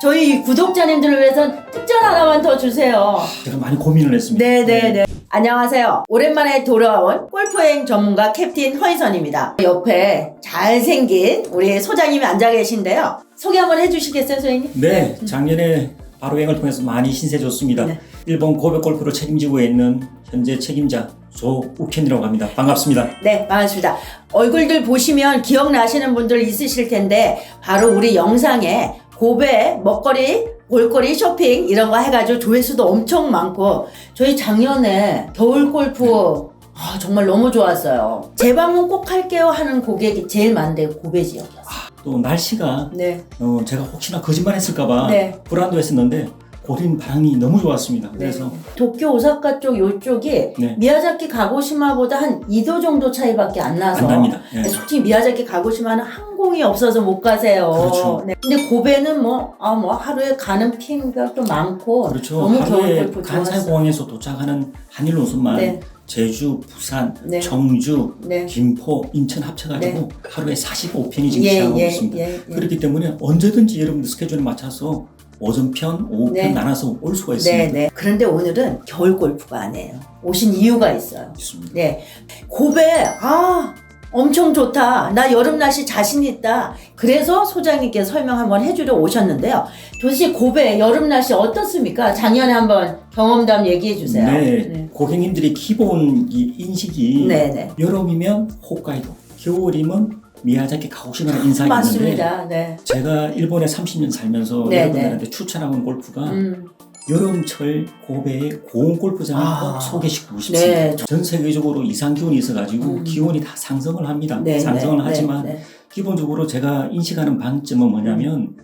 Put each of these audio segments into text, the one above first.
저희 구독자님들을 위해서 특전 하나만 더 주세요. 제가 많이 고민을 했습니다. 네네네. 안녕하세요. 오랜만에 돌아온 골프여행 전문가 캡틴 허희선입니다. 옆에 잘생긴 우리 소장님이 앉아 계신데요. 소개 한번 해주시겠어요, 소장님? 네, 작년에 바로행을 통해서 많이 신세 줬습니다. 네. 일본 고백 골프를 책임지고 있는 현재 책임자 조우켄이라고 합니다. 반갑습니다. 네, 반갑습니다. 얼굴들 보시면 기억나시는 분들 있으실 텐데 바로 우리 영상에 고베 먹거리, 볼거리, 쇼핑 이런 거 해가지고 조회수도 엄청 많고 저희 작년에 겨울 골프 아, 정말 너무 좋았어요. 재방문 꼭 할게요 하는 고객이 제일 많은데 고베 지역이었어요. 또 날씨가 네, 어, 제가 혹시나 거짓말 했을까봐 네. 불안도 했었는데 고린 반응이 너무 좋았습니다. 그래서 네. 도쿄 오사카 쪽 요쪽이 네. 미야자키 가고시마보다 한 2도 정도 차이밖에 안 나서 안 납니다. 네. 솔직히 미야자키 가고시마는 항공이 없어서 못 가세요. 그렇죠. 네. 근데 고베는 뭐, 아, 뭐 하루에 가는 또 많고 그렇죠. 너무 겨울 하루에 골프 좋았어요. 간사공항에서 도착하는 한일 노선만 네. 제주, 부산, 네. 청주, 네. 김포, 인천 합쳐가지고 하루에 45편이 지금 예, 시행하고 예, 있습니다. 예, 예. 그렇기 때문에 언제든지 여러분들 스케줄에 맞춰서 오전편, 오후편 네. 나눠서 올 수가 네, 있습니다. 네. 그런데 오늘은 겨울 골프가 아니에요. 오신 이유가 있어요. 있습니다. 네. 고베, 아, 엄청 좋다. 나 여름 날씨 자신 있다. 그래서 소장님께 설명 한번 해주려 오셨는데요. 도대체 고베 여름 날씨 어떻습니까? 작년에 한번 경험담 얘기해 주세요. 네, 고객님들이 기본 이 인식이 네, 네. 여름이면 홋카이도, 겨울이면 미야자키 가고시마라는 인상이 있는데 맞습니다. 네. 제가 일본에 30년 살면서 네, 여러분들한테 추천하는 골프가 음, 여름철 고베의 고온 골프장을 아. 꼭 소개시키고 싶습니다. 네. 전 세계적으로 이상 기온이 있어가지고 음. 기온이 다 상승을 합니다. 네. 상승을 네, 하지만 네, 네. 기본적으로 제가 인식하는 방점은 뭐냐면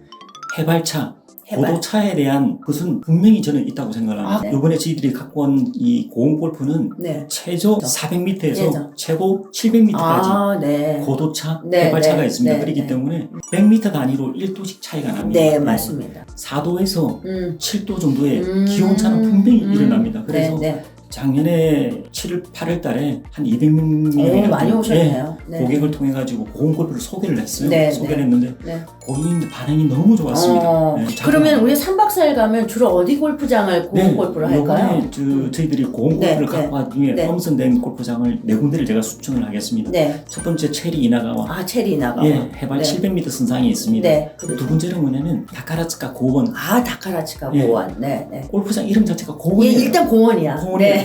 해발차, 고도차에 대한 것은 분명히 저는 있다고 생각합니다. 아, 네. 이번에 저희들이 갖고 온 이 고온 골프는 네. 최저 400m에서 예전. 최고 700m까지 아, 네. 고도차, 네, 해발차가 네, 있습니다. 네, 그렇기 네. 때문에 100m 단위로 1도씩 차이가 납니다. 네, 맞습니다. 4도에서 음. 7도 정도의 음. 기온차는 분명히 음. 일어납니다. 그래서 네, 네. 작년에 7, 8월 달에 한 200명의 오, 많이 오셨네요. 네. 고객을 통해 가지고 고온 골프를 소개를 했어요. 네, 소개를 네. 했는데 네. 고객님들 반응이 너무 좋았습니다. 어, 네, 그러면 우리 3박 4일 가면 주로 어디 골프장을 고온 네, 골프를 할까요? 저, 저희들이 고온 네, 골프를 네. 갖고 와 중에 네. 펌선된 골프장을 네 군데를 제가 추천을 하겠습니다. 네. 첫 번째 체리 이나가와 아, 체리 나가. 예, 해발 네. 700m 선상에 있습니다. 네. 두 번째는 뭐냐면 다카라츠카 고원 아, 다카라치가 예. 고원. 네, 네. 골프장 이름 자체가 예, 고원이에요. 일단 공원이야. 고원이에요. 네.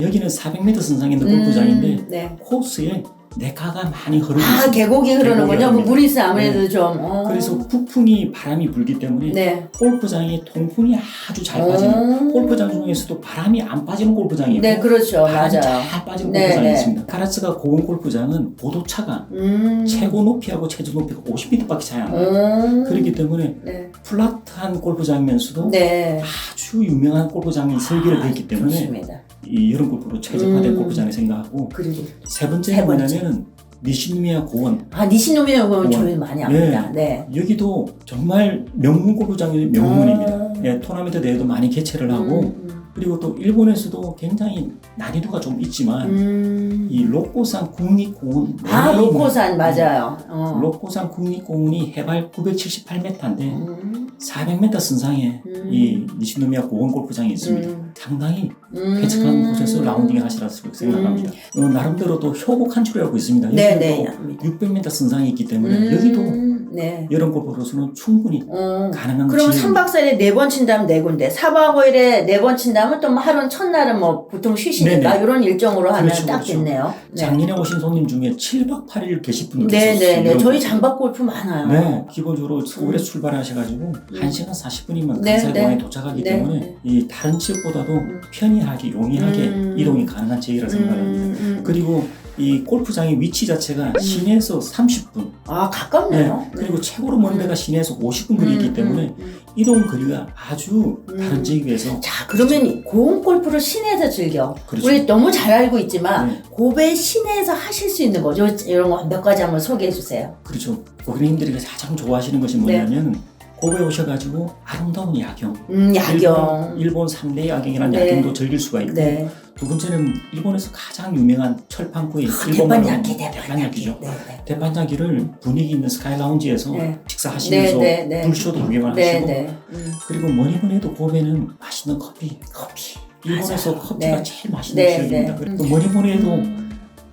여기는 400m 선상에 있는 골프장인데 음, 네. 코스에 내가가 많이 흐르고 아, 있습니다. 계곡이 흐르는군요. 계곡이 뭐 흐릅니다. 물이 있으면 아무래도 좀. 어. 그래서 북풍이 바람이 불기 때문에 네. 골프장에 통풍이 아주 잘 빠지는 오. 골프장 중에서도 바람이 안 빠지는 골프장이 있고 네, 그렇죠. 바람이 맞아요. 잘 빠지는 네, 골프장이 네. 있습니다. 카라츠가 고온 골프장은 보도차가 음. 최고 높이하고 최저 높이가 50m밖에 차이 안 나요. 음. 그렇기 때문에 네. 플랫한 골프장이면서도 네. 아주 유명한 골프장이 설계를 되어 있기 때문에 좋습니다. 이 여름 골프로 최적화된 음. 골프장이 생각하고 그리고 세 번째는 세 번째. 뭐냐면 니시노미야 고원 아, 니시노미는 고원. 저희 많이 압니다. 네. 여기도 정말 명문 골프장의 명문입니다. 음. 예, 토너먼트 대회도 많이 개최를 하고 음, 그리고 또 일본에서도 굉장히 난이도가 좀 있지만 음. 이 록고산 국립공원 아, 로코산 맞아요. 어. 록고산 국립공원이 해발 978m인데 음. 400m 선상에 음. 이 니시노미야 고원 골프장이 있습니다. 음. 상당히 음. 쾌적한 곳에서 라운딩을 하시라 생각합니다. 어, 나름대로 또 효곡 한출이라고 있습니다. 네, 네, 압니다. 600m 선상이 있기 때문에 음. 여기도 네. 여름 골프로서는 충분히 어. 가능한 그럼 지역입니다. 3박 4일에 4번 친다면 4군데, 4박 5일에 4번 친다면 또뭐 하루는 첫날은 뭐 보통 쉬시니까 네네. 이런 일정으로 하면 그렇죠, 딱 그렇죠. 됐네요. 네. 작년에 오신 손님 중에 7박 8일 계신 분도 네, 계셨어요. 네, 네. 저희. 장박 골프 많아요. 네, 기본적으로 서울에 출발하셔가지고 1시간 40분이면 네, 간사공항에 네. 도착하기 네, 때문에 네. 이 다른 지역보다도 음. 편리하게 용이하게 음. 이동이 가능한 지역이라 생각합니다. 음, 음. 그리고 이 골프장의 위치 자체가 시내에서 30분, 아, 네, 가깝네요. 그리고 최고로 먼 데가 시내에서 50분 거리이기 음, 때문에 음, 음. 이동 거리가 아주 음. 다른 지역에 비해서 자, 그러면 고온 골프를 시내에서 즐겨. 그렇죠. 우리 너무 잘 알고 있지만 네. 고베 시내에서 하실 수 있는 거죠. 이런 거 몇 가지 한번 소개해 주세요. 그렇죠. 고객님들이 가장 좋아하시는 것이 네. 뭐냐면 고베 오셔가지고 아름다운 야경, 음, 야경. 일본, 일본 3대 야경이라는 네. 야경도 즐길 수가 있고 네. 두 번째는 일본에서 가장 유명한 철판구이 아, 대판야끼, 대판야끼죠. 네, 네. 대판야끼를 분위기 있는 스카이 라운지에서 네. 식사하시면서 네, 네, 네. 불쇼도 구경을 네, 하시고 네. 음, 그리고 뭐니 뭐니 해도 고베는 맛있는 커피 커피. 일본에서 맞아요. 커피가 네. 제일 맛있는 네, 지역입니다. 네. 그리고 뭐니 뭐니 해도 음.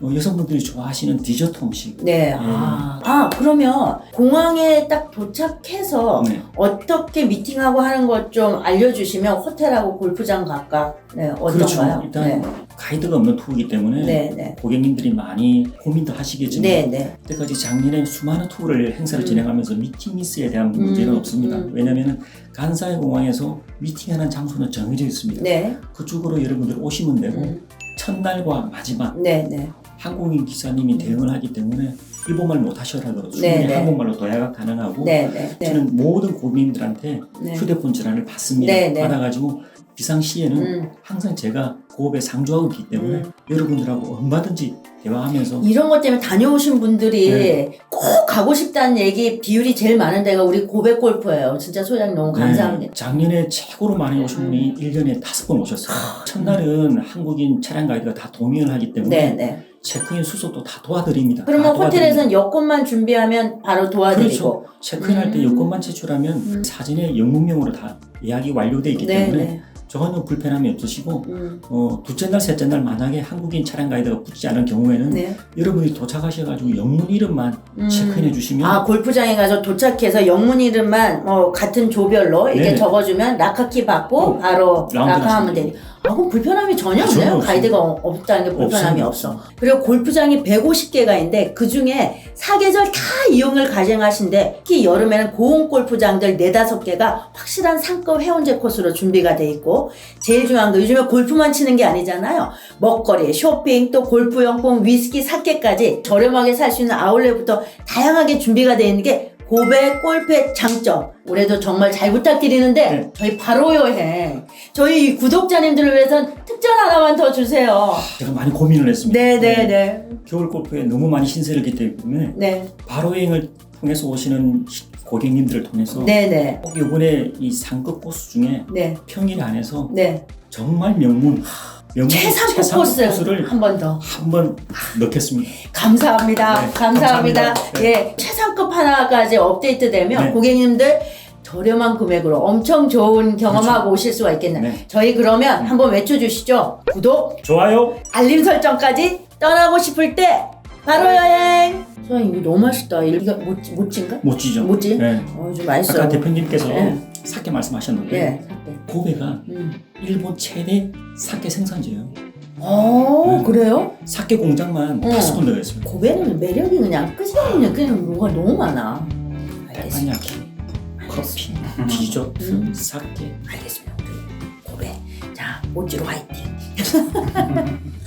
어, 여성분들이 좋아하시는 디저트 음식 네. 아. 아, 그러면 공항에 딱 도착해서 네. 어떻게 미팅하고 하는 것 좀 알려주시면 호텔하고 골프장 각각 네, 그렇죠. 어떤가요? 일단 가이드가 없는 투어이기 때문에 네, 네. 고객님들이 많이 고민도 하시겠지만 네, 네. 그때까지 작년에 수많은 투어를 행사를 음. 진행하면서 미팅 미스에 대한 문제는 음, 없습니다. 음. 왜냐하면 간사이 공항에서 미팅하는 장소는 정해져 있습니다. 네. 그쪽으로 여러분들 오시면 되고 음. 첫날과 마지막 네, 네. 한국인 기사님이 대응을 하기 때문에 일본말 못하셔라도 네, 충분히 네. 한국말로 도야가 가능하고 네, 네. 네. 저는 모든 고객님들한테 네. 휴대폰 전화를 받습니다. 네, 네. 받아가지고 비상시에는 음. 항상 제가 고업에 상주하고 있기 때문에 음. 여러분들하고 얼마든지 대화하면서 이런 것 때문에 다녀오신 분들이 네. 꼭 가고 싶다는 얘기 비율이 제일 많은 데가 우리 고백 골프예요. 진짜 소장님 너무 감사합니다. 네, 작년에 최고로 많이 오신 분이 1년에 다섯 번 오셨어요. 첫날은 한국인 차량 가이드가 다 동행을 하기 때문에 네, 네. 체크인 수속도 다 도와드립니다. 그러면. 호텔에서는 여권만 준비하면 바로 도와드리고. 그렇죠. 체크인할 때 음. 여권만 제출하면 음. 사진에 영문명으로 다 예약이 완료되어 있기 네, 때문에 네. 전혀 불편함이 없으시고 음. 어, 둘째 날, 셋째 날 만약에 한국인 차량 가이드가 붙지 않은 경우에는 네. 여러분이 도착하셔가지고 영문 이름만 음. 체크인해 주시면 아 골프장에 가서 도착해서 영문 이름만 뭐 같은 조별로 이렇게 네네. 적어주면 라카키 받고 어, 바로 라카하면 되니. 아 그럼 불편함이 전혀 아, 전혀 없네요. 가이드가 어- 없다는 게 불편함이. 없어. 그리고 골프장이 150개가 있는데 그 중에 사계절 다 이용을 가정하신데 특히 여름에는 고온 골프장들 4, 5개가 확실한 상급 회원제 코스로 준비가 돼 있고 제일 중요한 거 요즘에 골프만 치는 게 아니잖아요. 먹거리, 쇼핑, 또 골프 용품, 위스키, 사케까지 저렴하게 살 수 있는 아울렛부터 다양하게 준비가 되어 있는 게 고백 골프의 장점. 올해도 정말 잘 부탁드리는데 네. 저희 바로 여행 저희 구독자님들을 위해선 특전 하나만 더 주세요. 제가 많이 고민을 했습니다. 네네네. 겨울 골프에 너무 많이 신세를 gis기 때문에 네. 바로 여행을 통해서 오시는 시- 고객님들을 통해서 네네. 꼭 이번에 이 상급 코스 중에 네. 평일 안에서 네. 정말 명문 명문 최상급 코스 코스를 한 번 더. 한 번 넣겠습니다. 감사합니다. 네, 감사합니다. 감사합니다. 예, 최상급 하나까지 업데이트되면 네. 고객님들 저렴한 금액으로 엄청 좋은 경험하고 그렇죠. 오실 수가 있겠네요. 네. 저희 그러면 한번 외쳐주시죠. 구독, 좋아요. 알림 설정까지 떠나고 싶을 때 바로 여행. 소장님 이거 너무 맛있다. 이거 못 못진가? 멋지죠. 뭐지? 네. 어, 좀 맛있어. 아까 대표님께서 네. 사케 말씀하셨는데 네. 고베가 음. 일본 최대 사케 생산지예요. 어, 네. 그래요? 사케 공장만 어. 다섯 군데가 있습니다. 고배는 매력이 그냥 끝이 없는 그냥 뭐가 너무 많아. 알겠습니다. 커피, 디저트, 음. 사케. 알겠습니다. 우리 고배. 자, 모찌로 화이팅.